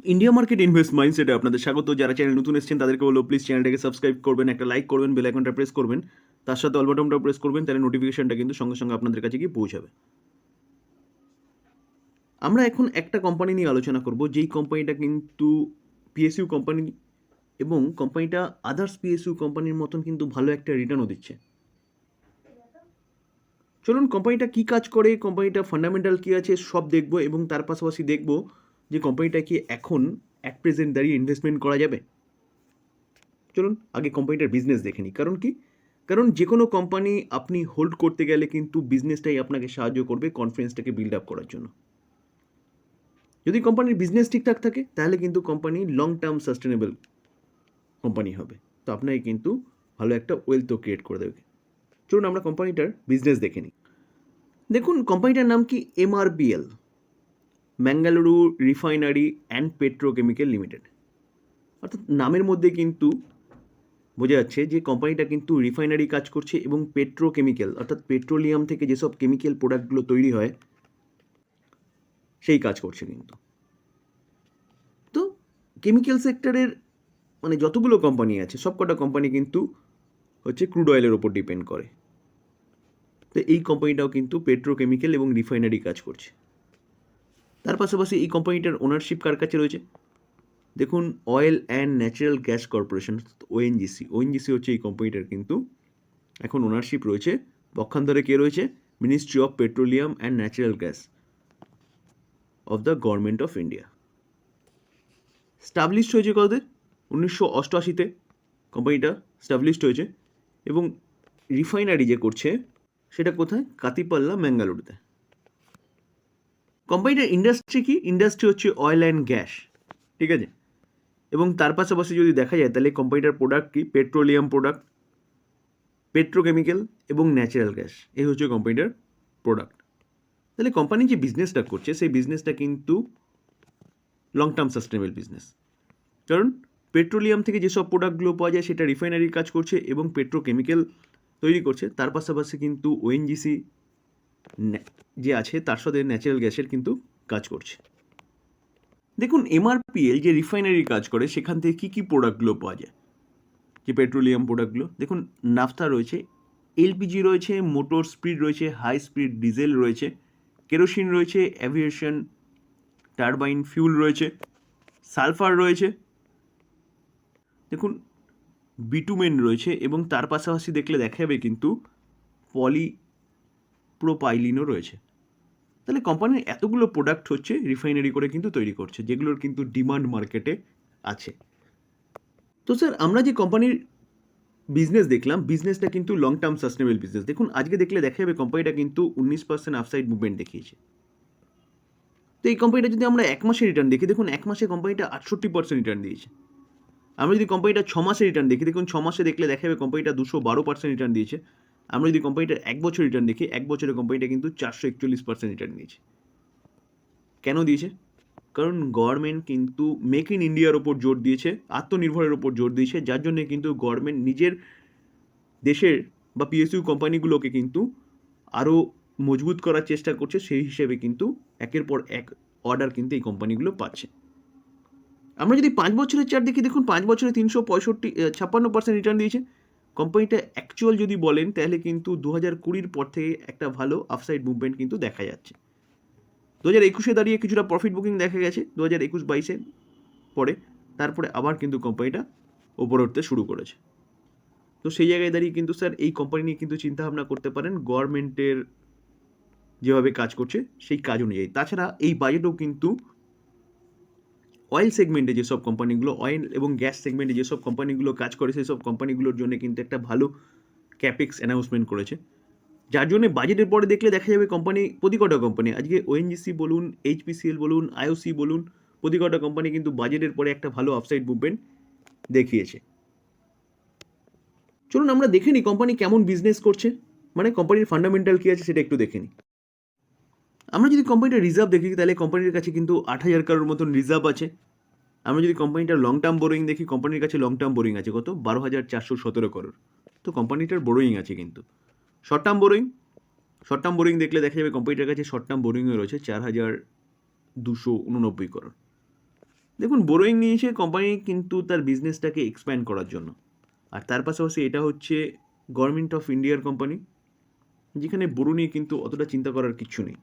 India market invest মাইন্ডসেটে আপনাদের স্বাগত। যারা চ্যানেল নতুন এসেছেন, তাদেরকে বলব প্লিজ চ্যানেলটাকে সাবস্ক্রাইব করবেন, একটা লাইক করবেন বেল আইকনটা প্রেস করবেন। তার সাথে অল বাটনটা প্রেস করবেন, তাহলে নোটিফিকেশনটা কিন্তু সঙ্গে সঙ্গে আপনাদের কাছে গিয়ে পৌঁছাবে। আমরা এখন একটা কোম্পানি নিয়ে আলোচনা করব, যেই কোম্পানিটা কিন্তু পিএসইউ কোম্পানি এবং কোম্পানিটা আদার্স পিএসইউ কোম্পানির মতন কিন্তু ভালো একটা রিটার্নও দিচ্ছে। চলুন কোম্পানিটা কী কাজ করে কোম্পানিটা ফান্ডামেন্টাল কী আছে, সব দেখব এবং তার পাশাপাশি দেখব যে কোম্পানিটা কি এখন অ্যাট প্রেজেন্ট দাঁড়িয়ে ইনভেস্টমেন্ট করা যাবে? চলুন আগে কোম্পানিটার বিজনেস দেখে নিই। কারণ কি? কারণ যে কোনো কোম্পানি আপনি হোল্ড করতে গেলে কিন্তু বিজনেসটাই আপনাকে সাহায্য করবে কনফিডেন্সটাকে বিল্ড আপ করার জন্য। যদি কোম্পানির বিজনেস ঠিকঠাক থাকে, তাহলে কিন্তু company long term sustainable company হবে। তো আপনাকে কিন্তু ভালো একটা ওয়েলথও ক্রিয়েট করে দেবে। চলুন আমরা কোম্পানিটার বিজনেস দেখে নিই। দেখুন কোম্পানিটার নাম কি? MRBL Mangaluru refinery and petrochemical limited অর্থাৎ নামের মধ্যে কিন্তু বোঝা যাচ্ছে যে কোম্পানিটা কিন্তু রিফাইনারি কাজ করছে এবং পেট্রোকেমিক্যাল অর্থাৎ পেট্রোলিয়াম থেকে যেসব কেমিক্যাল প্রোডাক্টগুলো তৈরি হয়, সেই কাজ করছে কিন্তু। তো কেমিক্যাল সেক্টরের মানে যতগুলো কোম্পানি আছে, সবকটা কোম্পানি কিন্তু হচ্ছে ক্রুড অয়েলের ওপর ডিপেন্ড করে। তো এই কোম্পানিটাও কিন্তু পেট্রোকেমিক্যাল এবং রিফাইনারি কাজ করছে। তার পাশাপাশি এই কোম্পানিটার ওনারশিপ কার কাছে রয়েছে? দেখুন oil and natural gas corporation ONGC ONGC হচ্ছে এই কোম্পানিটার কিন্তু এখন ওনারশিপ রয়েছে। পক্ষান্তরে কে রয়েছে? Ministry of petroleum and natural gas of the government of India established হয়েছে কতদের উনিশশো অষ্টআশিতে কোম্পানিটা স্টাবলিশড হয়েছে এবং রিফাইনারি যে করছে, সেটা কোথায়? কাতিপাল্লা ম্যাঙ্গালুরুতে কোম্পানিটার ইন্ডাস্ট্রি কি? ইন্ডাস্ট্রি হচ্ছে অয়েল অ্যান্ড গ্যাস ঠিক আছে? এবং তার পাশাপাশি যদি দেখা যায়, তাহলে কোম্পানিটার প্রোডাক্ট কি? পেট্রোলিয়াম প্রোডাক্ট পেট্রোকেমিক্যাল এবং ন্যাচারাল গ্যাস এই হচ্ছে কোম্পানিটার প্রোডাক্ট তাহলে কোম্পানি যে বিজনেসটা করছে, সেই বিজনেসটা কিন্তু লং টার্ম সাস্টেনেবল বিজনেস কারণ পেট্রোলিয়াম থেকে যেসব প্রোডাক্টগুলো পাওয়া যায়, সেটা রিফাইনারির কাজ করছে এবং পেট্রোকেমিক্যাল তৈরি করছে। তার পাশাপাশি কিন্তু ওএনজিসি যে আছে, তার সাথে ন্যাচারাল গ্যাসের কিন্তু কাজ করছে। দেখুন এমআরপিএল যে রিফাইনারি কাজ করে, সেখান থেকে কী কী প্রোডাক্টগুলো পাওয়া যায়? যে পেট্রোলিয়াম প্রোডাক্টগুলো দেখুন নাফতা রয়েছে এলপিজি রয়েছে মোটর স্পিড রয়েছে হাই স্পিড ডিজেল রয়েছে কেরোসিন রয়েছে অ্যাভিয়েশন টারবাইন ফিউল রয়েছে সালফার রয়েছে। দেখুন বিটুমেন রয়েছে এবং তার পাশাপাশি দেখলে দেখা যাবে কিন্তু পলি প্রোপাইলিনও রয়েছে। তাহলে কোম্পানির এতগুলো প্রোডাক্ট হচ্ছে রিফাইনারি করে কিন্তু তৈরি করছে, যেগুলোর কিন্তু ডিমান্ড মার্কেটে আছে। তো স্যার আমরা যে কোম্পানির বিজনেস দেখলাম বিজনেসটা কিন্তু লং টার্ম সাস্টেনেবল বিজনেস দেখুন, আজকে দেখলে দেখা যাবে কোম্পানিটা কিন্তু উনিশ পার্সেন্ট আফসাইড মুভমেন্ট দেখিয়েছে। তো এই কোম্পানিটা যদি আমরা এক মাসে রিটার্ন দেখি, দেখুন, এক মাসে কোম্পানিটা আটষট্টি পার্সেন্ট রিটার্ন দিয়েছে। আমরা যদি কোম্পানিটা ছ মাসে রিটার্ন দেখি, দেখুন, ছ মাসে দেখলে দেখা যাবে কোম্পানিটা দুশো বারো পার্সেন্ট রিটার্ন দিয়েছে। আমরা যদি কোম্পানিটার এক বছর রিটার্ন দেখি, এক বছরে কোম্পানিটা কিন্তু চারশো একচল্লিশ পার্সেন্ট রিটার্ন দিয়েছে কেন দিয়েছে? কারণ গভর্নমেন্ট কিন্তু মেক ইন ইন্ডিয়ার ওপর জোর দিয়েছে, আত্মনির্ভরের ওপর জোর দিয়েছে, যার জন্য কিন্তু গভর্নমেন্ট নিজের দেশের বা পিএসইউ কোম্পানিগুলোকে কিন্তু আরও মজবুত করার চেষ্টা করছে, সেই হিসেবে কিন্তু একের পর এক অর্ডার কিন্তু এই কোম্পানিগুলো পাচ্ছে। আমরা যদি পাঁচ বছরের চার দেখি, দেখুন পাঁচ বছরে তিনশো পঁয়ষট্টি ছাপ্পান্ন পার্সেন্ট রিটার্ন দিয়েছে। কোম্পানিটা অ্যাকচুয়াল যদি বলেন, তাহলে কিন্তু দু হাজার কুড়ির পর থেকে একটা ভালো আফসাইড মুভমেন্ট কিন্তু দেখা যাচ্ছে। দু হাজার একুশে দাঁড়িয়ে কিছুটা প্রফিট বুকিং দেখা গেছে দু হাজার একুশ বাইশে পরে, তারপরে আবার কিন্তু কোম্পানিটা ওপরে উঠতে শুরু করেছে। তো সেই জায়গায় দাঁড়িয়ে কিন্তু স্যার এই কোম্পানি নিয়ে কিন্তু চিন্তাভাবনা করতে পারেন গভর্নমেন্টের যেভাবে কাজ করছে, সেই কাজ অনুযায়ী। তাছাড়া এই বাজেটও কিন্তু অয়েল সেগমেন্টে যেসব কোম্পানিগুলো অয়েল এবং গ্যাস সেগমেন্টে যেসব কোম্পানিগুলো কাজ করে সেই সব কোম্পানিগুলোর জন্য কিন্তু একটা ভালো ক্যাপেক্স অ্যানাউন্সমেন্ট করেছে। যার জন্য বাজেটের পরে দেখলে দেখা যাবে কোম্পানি প্রতি কটা কোম্পানি আজকে ওএনজিসি বলুন এইচপিসিএল বলুন আইওসি বলুন, প্রতি কটা কোম্পানি কিন্তু বাজেটের পরে একটা ভালো আপসাইড মুভমেন্ট দেখিয়েছে। চলুন আমরা দেখে নিই কোম্পানি কেমন বিজনেস করছে মানে কোম্পানির ফান্ডামেন্টাল কী আছে সেটা একটু দেখে নিই আমরা যদি কোম্পানিটার রিজার্ভ দেখি, তাহলে কোম্পানির কাছে কিন্তু আট হাজার কারোর মতন রিজার্ভ আছে। আমরা যদি কোম্পানিটার লং টার্ম বোরোয়িং দেখি কোম্পানির কাছে লং টার্ম বোরোয়িং আছে কত? বারো হাজার চারশো সতেরো করোড় তো কোম্পানিটার বোরোয়িং আছে কিন্তু। Short term borrowing short term borrowing দেখলে দেখা যাবে কোম্পানিটার কাছে শর্ট টার্ম বোরিংয়ে রয়েছে চার হাজার দুশো উননব্বই করোড় দেখুন বোরোয়িং নিয়েছে কোম্পানি কিন্তু তার বিজনেসটাকে এক্সপ্যান্ড করার জন্য। আর তার পাশাপাশি এটা হচ্ছে গভর্নমেন্ট অফ ইন্ডিয়ার কোম্পানি যেখানে বোরো নিয়ে কিন্তু অতটা চিন্তা করার কিছু নেই।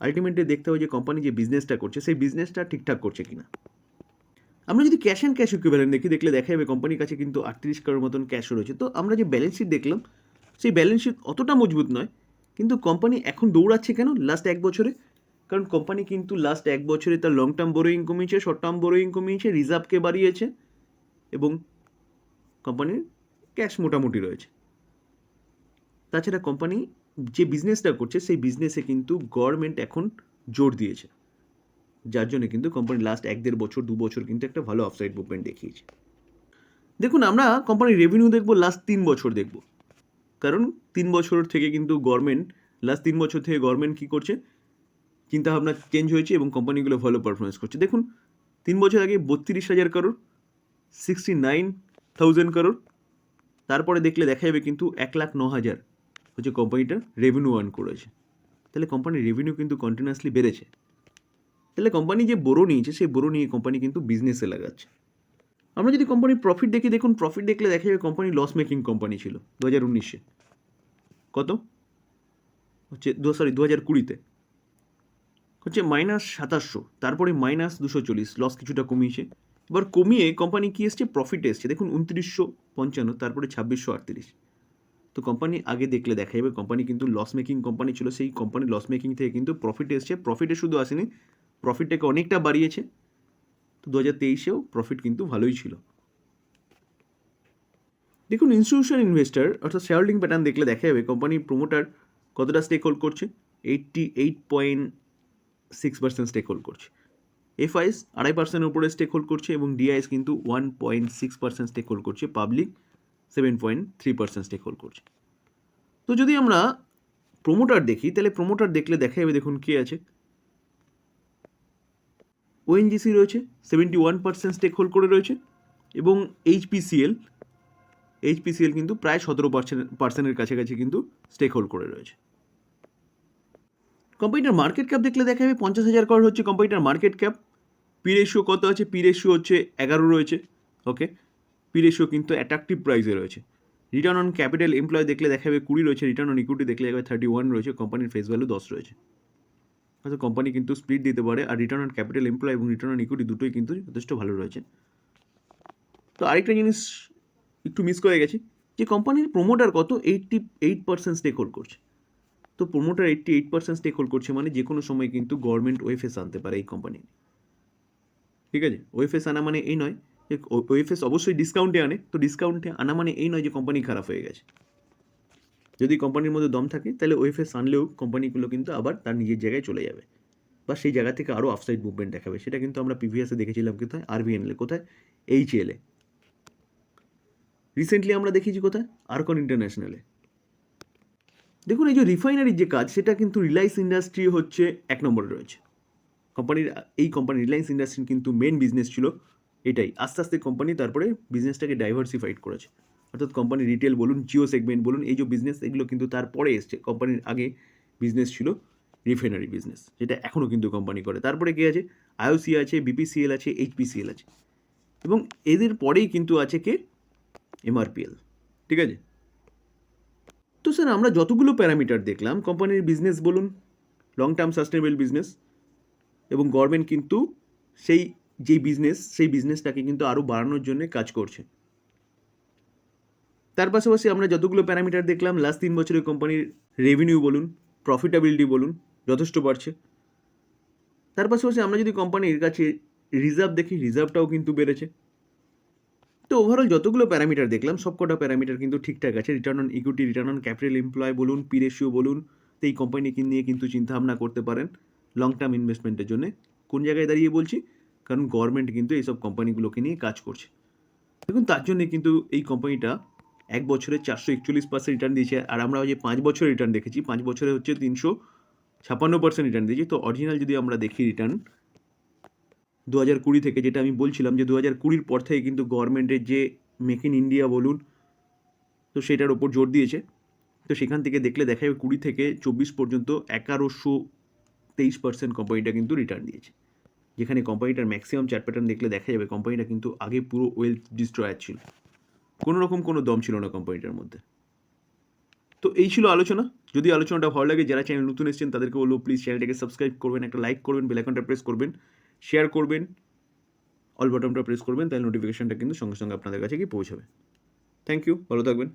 আলটিমেটলি দেখতে হবে যে কোম্পানি যে বিজনেসটা করছে, সেই বিজনেসটা ঠিকঠাক করছে কিনা। আমরা যদি ক্যাশ অ্যান্ড ক্যাশ ইকুইভ্যালেন্ট দেখি, দেখলে দেখা যাবে কোম্পানির কাছে কিন্তু আটত্রিশ কারোর মতন ক্যাশ রয়েছে। তো আমরা যে ব্যালেন্স শিট দেখলাম, সেই ব্যালেন্স শিট অতটা মজবুত নয়, কিন্তু কোম্পানি এখন দৌড়াচ্ছে কেন? লাস্ট এক বছরে। কারণ কোম্পানি কিন্তু লাস্ট এক বছরে তার লং টার্ম বোরোয়িং কমিয়েছে শর্ট টার্ম বোরোয়িং কমিয়েছে রিজার্ভকে বাড়িয়েছে এবং কোম্পানির ক্যাশ মোটামুটি রয়েছে। তাছাড়া কোম্পানি যে বিজনেসটা করছে, সেই বিজনেসে কিন্তু গভর্নমেন্ট এখন জোর দিয়েছে। যার জন্য কিন্তু কোম্পানি লাস্ট এক দেড় বছর, দু বছর কিন্তু একটা ভালো অফসাইড মুভমেন্ট দেখিয়েছে। দেখুন, আমরা কোম্পানির রেভিনিউ দেখব লাস্ট তিন বছর দেখব। কারণ তিন বছর থেকে কিন্তু গভর্নমেন্ট লাস্ট তিন বছর থেকে গভর্নমেন্ট কী করছে? চিন্তাভাবনা চেঞ্জ হয়েছে এবং কোম্পানিগুলো ভালো পারফরমেন্স করছে। দেখুন, তিন বছর আগে বত্রিশ হাজার কারোর সিক্সটি নাইন থাউজেন্ড কারোর তারপরে দেখলে দেখা যাবে কিন্তু এক লাখ ন হাজার হচ্ছে কোম্পানিটা রেভিনিউ আর্ন করেছে। তাহলে কোম্পানির রেভিনিউ কিন্তু কন্টিনিউয়াসলি বেড়েছে। তাহলে কোম্পানি যে বড়ো নিয়েছে, সেই বড়ো নিয়ে কোম্পানি কিন্তু বিজনেসে লাগাচ্ছে। আমরা যদি কোম্পানির প্রফিট দেখি, দেখুন প্রফিট দেখলে দেখা যাবে কোম্পানি লস মেকিং কোম্পানি ছিল দু হাজার উনিশে। কত? হচ্ছে দু সরি দু হাজার কুড়িতে। হচ্ছে মাইনাস সাতাশশো, তারপরে মাইনাস দুশো চল্লিশ লস কিছুটা কমিয়েছে। এবার কমিয়ে কোম্পানি কী এসছে? প্রফিট এসছে। দেখুন উনত্রিশশো পঞ্চান্ন, তারপরে ছাব্বিশশো আটত্রিশ। তো কোম্পানি আগে দেখলে দেখা যাবে কোম্পানি কিন্তু লস মেকিং কোম্পানি ছিল, সেই কোম্পানি লস মেকিং থেকে কিন্তু প্রফিট এসছে। প্রফিটে শুধু আসেনি প্রফিটটাকে অনেকটা বাড়িয়েছে। তো দু হাজার তেইশেও প্রফিট কিন্তু ভালোই ছিল। দেখুন ইনস্টিটিউশন ইনভেস্টার অর্থাৎ শেয়ার হোল্ডিং প্যাটার্ন দেখলে দেখা যাবে কোম্পানির প্রোমোটার কতটা স্টেক হোল্ড করছে? Eighty eight point six percent stake hold করছে এফআইএস আড়াই পার্সেন্টের উপরে স্টেক হোল্ড করছে এবং ডিআইএস কিন্তু one point six percent stake hold করছে। Public seven point three percent stake hold করছে। তো যদি আমরা প্রোমোটার দেখি, তাহলে প্রোমোটার দেখলে দেখা যাবে দেখুন কে আছে? ওএনজিসি রয়েছে seventy one percent stake hold করে রয়েছে এবং এইচপিসিএল এইচপিসিএল কিন্তু প্রায় সতেরো পার্সেন্ট পার্সেন্টের কাছাকাছি কিন্তু স্টেক হোল্ড করে রয়েছে। কোম্পানিটার মার্কেট ক্যাপ দেখলে দেখা যাবে পঞ্চাশ হাজার করোড় হচ্ছে কোম্পানিটার মার্কেট ক্যাপ পি রেশিও কত আছে? পি রেশিও হচ্ছে এগারো রয়েছে ওকে পি রেশিও কিন্তু অ্যাট্রাকটিভ প্রাইসে রয়েছে। রিটার্ন অন ক্যাপিটাল এমপ্লয় দেখলে দেখা যাবে কুড়ি রয়েছে রিটার্ন অন ইকুইটি দেখলে দেখা যাবে থার্টি ওয়ান রয়েছে কোম্পানির ফেস ভ্যালু দশ রয়েছে। হয়তো কোম্পানি কিন্তু স্প্লিট দিতে পারে আর রিটার্ন অন ক্যাপিটাল এমপ্লয় এবং রিটার্ন অন ইকুইটি দুটোই কিন্তু যথেষ্ট ভালো রয়েছে। তো আরেকটা জিনিস একটু মিস করে গেছি, যে কোম্পানির প্রোমোটার কত? Eighty eight percent stake hold করছে। তো promoter eighty eight percent stake hold করছে মানে যে কোনো সময় কিন্তু গভর্নমেন্ট ওয়েফেস আনতে পারে এই কোম্পানি ঠিক আছে? ওয়েফেস আনা মানে এই নয় ওয়েফেস অবশ্যই ডিসকাউন্টে আনে। তো ডিসকাউন্টে আনা মানে এই নয় যে কোম্পানি খারাপ হয়ে গেছে। যদি কোম্পানির মধ্যে দম থাকে, তাহলে ওয়েফেস আনলেও কোম্পানিগুলো কিন্তু আবার তার নিজের জায়গায় চলে যাবে। বা সেই জায়গা থেকে আরও আফসাইড মুভমেন্ট দেখাবে। সেটা কিন্তু আমরা প্রিভিয়াসে দেখেছিলাম কোথায়? আরবিএনএলে কোথায়? এইচএলে রিসেন্টলি আমরা দেখেছি কোথায়? আরকন ইন্টারন্যাশনালে দেখুন, এই যে রিফাইনারির যে কাজ, সেটা কিন্তু রিলায়েন্স ইন্ডাস্ট্রি হচ্ছে এক নম্বরে রয়েছে। কোম্পানির, এই কোম্পানি রিলায়েন্স ইন্ডাস্ট্রির কিন্তু মেন বিজনেস ছিল এটাই। আস্তে আস্তে কোম্পানি তারপরে বিজনেসটাকে ডাইভার্সিফাইড করেছে। অর্থাৎ কোম্পানি রিটেল বলুন জিও সেগমেন্ট বলুন, এই যে বিজনেস এগুলো কিন্তু তারপরে এসছে। কোম্পানির আগে বিজনেস ছিল রিফাইনারি বিজনেস যেটা এখনও কিন্তু কোম্পানি করে। তারপরে কে আছে? আইওসি আছে বিপিসিএল আছে এইচপিসিএল আছে। এবং এদের পরেই কিন্তু আছে কে? এমআরপিএল ঠিক আছে? তো স্যার আমরা যতগুলো প্যারামিটার দেখলাম কোম্পানির বিজনেস বলুন লং টার্ম সাস্টেনেবল বিজনেস এবং গভর্নমেন্ট কিন্তু সেই, যেই বিজনেস সেই বিজনেসটাকে কিন্তু আরও বাড়ানোর জন্য কাজ করছে। তার পাশাপাশি আমরা যতগুলো প্যারামিটার দেখলাম লাস্ট তিন বছরে কোম্পানির রেভিনিউ বলুন প্রফিটেবিলিটি বলুন, যথেষ্ট বাড়ছে। তার পাশাপাশি আমরা যদি কোম্পানির কাছে রিজার্ভ দেখি রিজার্ভটাও কিন্তু বেড়েছে। তো ওভারঅল যতগুলো প্যারামিটার দেখলাম, সবকটা প্যারামিটার কিন্তু ঠিকঠাক আছে। Return on equity return on capital employ বলুন পি রেশিও বলুন, তো এই কোম্পানিকে নিয়ে কিন্তু চিন্তাভাবনা করতে পারেন লং টার্ম ইনভেস্টমেন্টের জন্য। কোন জায়গায় দাঁড়িয়ে বলছি? কারণ গভর্নমেন্ট কিন্তু এইসব কোম্পানিগুলোকে নিয়ে কাজ করছে। দেখুন, তার জন্যে কিন্তু এই কোম্পানিটা এক বছরে চারশো একচল্লিশ পার্সেন্ট রিটার্ন দিয়েছে। আর আমরা যে পাঁচ বছরের রিটার্ন দেখেছি, পাঁচ বছরে হচ্ছে তিনশো ছাপান্ন পার্সেন্ট রিটার্ন দিয়েছি। তো অরিজিনাল যদি আমরা দেখি রিটার্ন দু হাজার কুড়ি থেকে যেটা আমি বলছিলাম যে দু হাজার কুড়ির পর থেকে কিন্তু গভর্নমেন্টের যে মেক ইন ইন্ডিয়া বলুন, তো সেটার ওপর জোর দিয়েছে। তো সেখান থেকে দেখলে দেখা যাবে কুড়ি থেকে চব্বিশ পর্যন্ত এগারোশো তেইশ পার্সেন্ট কোম্পানিটা কিন্তু রিটার্ন দিয়েছে। যেখানে কোম্পানিটার ম্যাক্সিমাম চার প্যাটার্ন দেখলে দেখা যাবে কোম্পানিটা কিন্তু আগে পুরো ওয়েলথ ডিস্ট্রয়ার ছিল। কোনো রকম কোনো দম ছিল না কোম্পানিটার মধ্যে। তো এই ছিল আলোচনা। যদি আলোচনাটা ভালো লাগে, যারা চ্যানেল নতুন এসেছেন, তাদেরকে বলব প্লিজ চ্যানেলটাকে সাবস্ক্রাইব করবেন, একটা লাইক করবেন বেলাইকনটা প্রেস করবেন শেয়ার করবেন অল বটনটা প্রেস করবেন, তাহলে নোটিফিকেশনটা কিন্তু সঙ্গে সঙ্গে আপনাদের কাছে গিয়ে পৌঁছাবে। থ্যাংক ইউ ভালো থাকবেন।